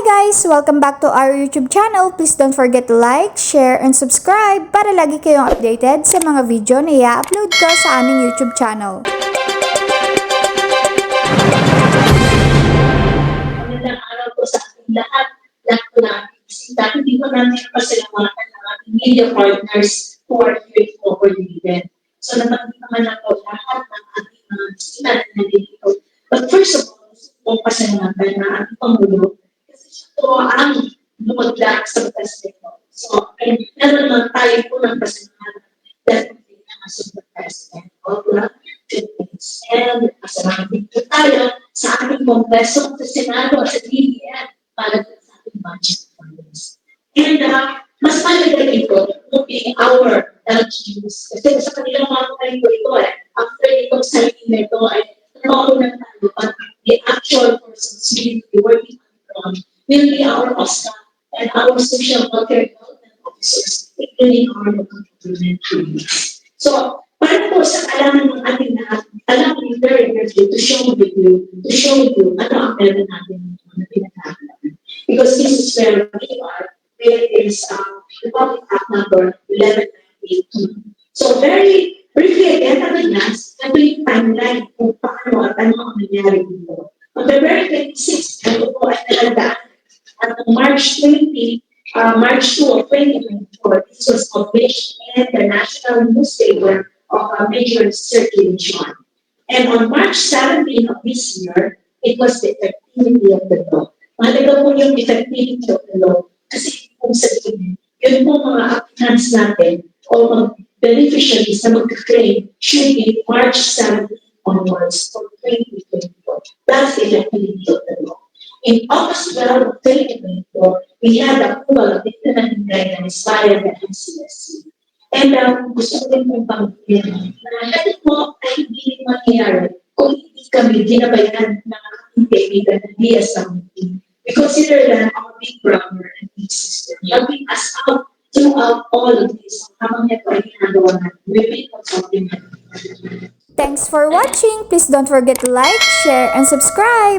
guys! Welcome back to our YouTube channel. Please don't forget to like, share, and subscribe para lagi kayong updated sa mga video na i-upload ko sa aming YouTube channel. Magandang araw po sa ating lahat. Lahat po na bisita. Hindi po namin pasalamatan ng ating media partners who are here over the event. So nabanggit naman na po lahat ng ating mga bisita na nandito. But first of all, gusto kong pasalamatan na ating Pangulo po ang lumagdak sa festival. So, ay, meron naman tayo po ng pasalamatan definitely as the President of the Philippines. And pasalamat din po tayo sa ating Kongreso, sa Senado, sa DBM para sa ating budget fundings. And uh, mas mahalaga dito, moving our LGUs. Kasi sa kanilang mga kayo ito eh, after itong signing na ito ay trabaho na tayo, but the actual persons will be working will be our OSCA and our social welfare development officers, including our local government communities. So, para po sa kalaman ng ating lahat, alam ko very carefully to share with you, to show you ano ang meron natin na pinagkakalaan. Because this is where we are, where is um, the public act number 1192. So very briefly again, ano yan, ito yung timeline kung paano at ano ang nangyari dito. On February 26, ito po ay on March 20, uh, March 2 of 2024, this was published in the national newspaper of a major circulation. And on March 17 of this year, it was the effectivity of the law. Mahalaga po yung effectivity of the law kasi kung sa tingin, yun po mga applicants natin o mga beneficiaries na mag-claim should be March 17 onwards for 2024. That's the effectivity of the law. In August 12 of 2024, we had approval of implementing guidelines via the MCSC. And um, gusto ko rin pong panggitin na kahit po ay hindi mangyayari kung hindi kami ginabayan. We consider them our big brother and big sister, helping us out throughout all of this. Habang ito ay ginagawa natin, we've been consulting. Thanks for watching! Please don't forget to like, share, and subscribe!